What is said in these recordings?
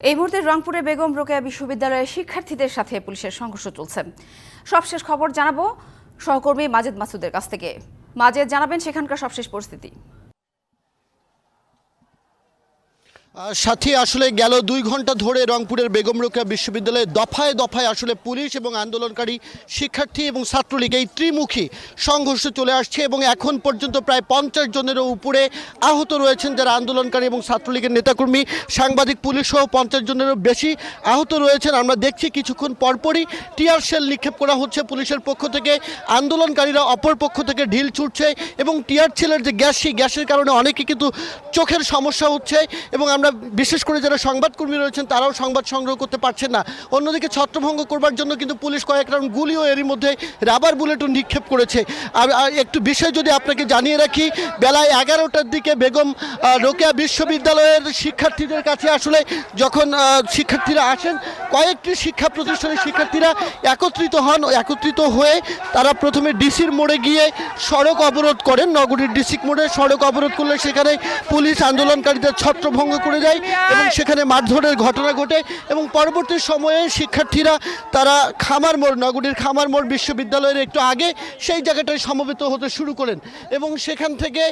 এই মুহূর্তে রংপুরে বেগম রোকেয়া বিশ্ববিদ্যালয়ের শিক্ষার্থীদের সাথে পুলিশের সংঘর্ষ চলছে। সবশেষ খবর জানাব সহকর্মী মাজেদ মাসুদের কাছ থেকে। মাজেদ, জানাবেন সেখানকার সবশেষ পরিস্থিতি। সাথী, আসলে গেল দুই ঘণ্টা ধরে রংপুরের বেগম রোকেয়া বিশ্ববিদ্যালয়ে দফায় দফায় আসলে পুলিশ এবং আন্দোলনকারী শিক্ষার্থী এবং ছাত্রলীগ এই ত্রিমুখী সংঘর্ষ চলে আসছে এবং এখন পর্যন্ত প্রায় পঞ্চাশ জনেরও উপরে আহত রয়েছেন যারা আন্দোলনকারী এবং ছাত্রলীগের নেতাকর্মী। সাংবাদিক পুলিশ সহ পঞ্চাশ জনেরও বেশি আহত রয়েছেন। আমরা দেখছি কিছুক্ষণ পরপরই টিয়ার সেল নিক্ষেপ করা হচ্ছে পুলিশের পক্ষ থেকে। আন্দোলনকারীরা অপর পক্ষ থেকে ঢিল ছুটছে এবং টিয়ার সেলের যে গ্যাস, সেই গ্যাসের কারণে অনেকে কিন্তু চোখের সমস্যা হচ্ছে এবং আমরা বিশেষ করে যারা সংবাদকর্মী রয়েছেন, তারাও সংবাদ সংগ্রহ করতে পারছেন না। অন্যদিকে ছত্রভঙ্গ করবার জন্য কিন্তু পুলিশ কয়েক রাউন্ড গুলিও এরই মধ্যে রাবার বুলেটও নিক্ষেপ করেছে। আর একটু বিষয় যদি আপনাকে জানিয়ে রাখি, বেলায় এগারোটার দিকে বেগম রোকেয়া বিশ্ববিদ্যালয়ের শিক্ষার্থীদের কাছে আসলে যখন শিক্ষার্থীরা আসেন, কয়েকটি শিক্ষা প্রতিষ্ঠানের শিক্ষার্থীরা একত্রিত হন, একত্রিত হয়ে তারা প্রথমে ডিসির মোড়ে গিয়ে সড়ক অবরোধ করেন। নগরীর ডিসিক মোড়ে সড়ক অবরোধ করলে সেখানে পুলিশ আন্দোলনকারীদের ছত্রভঙ্গ করে যায় এবং সেখানে মারধরের ঘটনা ঘটে এবং পরবর্তী সময়ে শিক্ষার্থীরা তারা খামার মোড় নগরীর খামার মোড় বিশ্ববিদ্যালয়ের একটু আগে সেই জায়গাটায় সমবেত হতে শুরু করেন এবং সেখান থেকে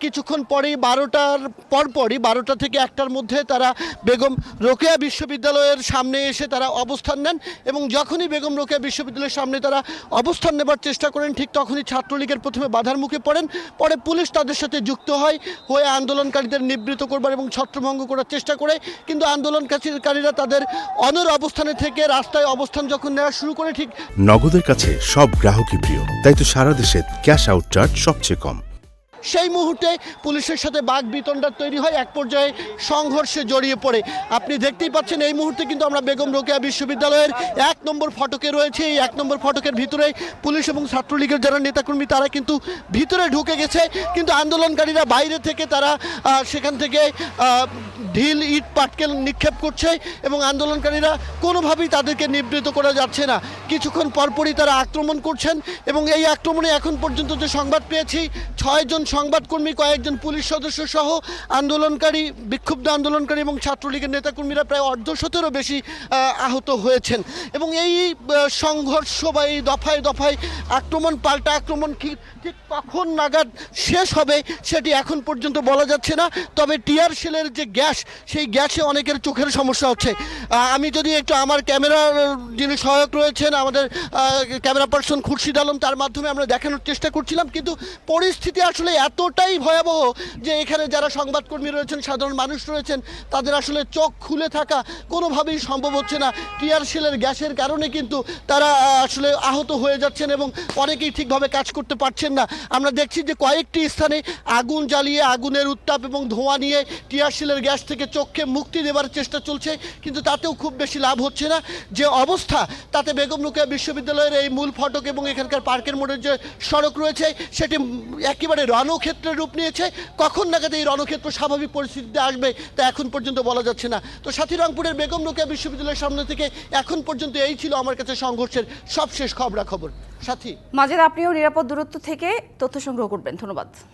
কিছুক্ষণ পরেই বারোটার পরপরই বারোটা থেকে একটার মধ্যে তারা বেগম রোকেয়া বিশ্ববিদ্যালয়ের সামনে এসে তারা অবস্থান নেন এবং যখনই বেগম রোকেয়া বিশ্ববিদ্যালয়ের সামনে তারা অবস্থান নেবার চেষ্টা করেন ঠিক তখনই ছাত্রলীগের প্রথমে বাধার মুখে পড়েন। পরে পুলিশ তাদের সাথে যুক্ত হয় হয়ে আন্দোলনকারীদের নিবৃত করবার এবং ছত্রভঙ্গ করার চেষ্টা করে কিন্তু আন্দোলনকারীরা তাদের অনর অবস্থানে থেকে রাস্তায় অবস্থান যখন নেওয়া শুরু করে ঠিক নগদের কাছে সব গ্রাহকই প্রিয় তাই তো সারা দেশে ক্যাশ আউট চার্জ সবচেয়ে কম। সেই মুহূর্তে পুলিশের সাথে বাঘ বিতণ্ডার তৈরি হয় এক পর্যায়ে সংঘর্ষে জড়িয়ে পড়ে। আপনি দেখতেই পাচ্ছেন এই মুহূর্তে কিন্তু আমরা বেগম রোকেয়া বিশ্ববিদ্যালয়ের এক নম্বর ফটকে রয়েছে। এই এক নম্বর ফটকের ভিতরে পুলিশ এবং ছাত্রলীগের যারা নেতাকর্মী তারা কিন্তু ভিতরে ঢুকে গেছে। কিন্তু আন্দোলনকারীরা বাইরে থেকে তারা সেখান থেকে আহ, ঢিল ইট পাটকেল নিক্ষেপ করছে এবং আন্দোলনকারীরা কোনোভাবেই তাদেরকে নিবৃত করা যাচ্ছে না। কিছুক্ষণ পরপরই তারা আক্রমণ করছেন এবং এই আক্রমণে এখন পর্যন্ত যে সংবাদ পেয়েছি ছয়জন সংবাদকর্মী, কয়েকজন পুলিশ সদস্য সহ আন্দোলনকারী, বিক্ষুব্ধ আন্দোলনকারী এবং ছাত্রলীগের নেতাকর্মীরা প্রায় অর্ধশতেরও বেশি আহত হয়েছেন। এবং এই সংঘর্ষ বা এই দফায় দফায় আক্রমণ, পাল্টা আক্রমণ কি ঠিক কখন নাগাদ শেষ হবে সেটি এখন পর্যন্ত বলা যাচ্ছে না। তবে টিয়ার সেলের যে গ্যাস সেই গ্যাসে অনেকের চোখের সমস্যা হচ্ছে। আমি যদি একটু আমার ক্যামেরার যিনি সহায়ক রয়েছেন, আমাদের ক্যামেরা পার্সন খুরশিদ আলম, তার মাধ্যমে আমরা দেখানোর চেষ্টা করছিলাম, কিন্তু পরিস্থিতি আসলে এতটাই ভয়াবহ যে এখানে যারা সংবাদকর্মী রয়েছেন, সাধারণ মানুষ রয়েছেন, তাদের আসলে চোখ খুলে থাকা কোনোভাবেই সম্ভব হচ্ছে না। টিয়ার সেলের গ্যাসের কারণে কিন্তু তারা আসলে আহত হয়ে যাচ্ছেন এবং অনেকেই ঠিকভাবে কাজ করতে পারছেন না। আমরা দেখছি যে কয়েকটি স্থানে আগুন জ্বালিয়ে, আগুনের উত্তাপ এবং ধোঁয়া নিয়ে টিয়ার সেলের গ্যাস থেকে চোখকে মুক্তি দেওয়ার চেষ্টা চলছে, কিন্তু তাতেও খুব বেশি লাভ হচ্ছে না। যে অবস্থা, তাতে বেগম রোকেয়া বিশ্ববিদ্যালয়ের এই মূল ফটক এবং এখানকার পার্কের মোড়ের যে সড়ক রয়েছে, সেটি একেবারে রণক্ষেত্রের রূপ নিয়েছে। কখন নাগাদ এই রণক্ষেত্র স্বাভাবিক পরিস্থিতিতে আসবে, তা এখন পর্যন্ত বলা যাচ্ছে না। তো সাথী রংপুরের বেগম রোকেয়া বিশ্ববিদ্যালয়ের সামনে থেকে এখন পর্যন্ত এই ছিল আমার কাছে সংঘর্ষের সবশেষ খবরাখবর। সাথী। মাজেদ আপনিও নিরাপদ দূরত্ব থেকে তথ্য সংগ্রহ করবেন, ধন্যবাদ।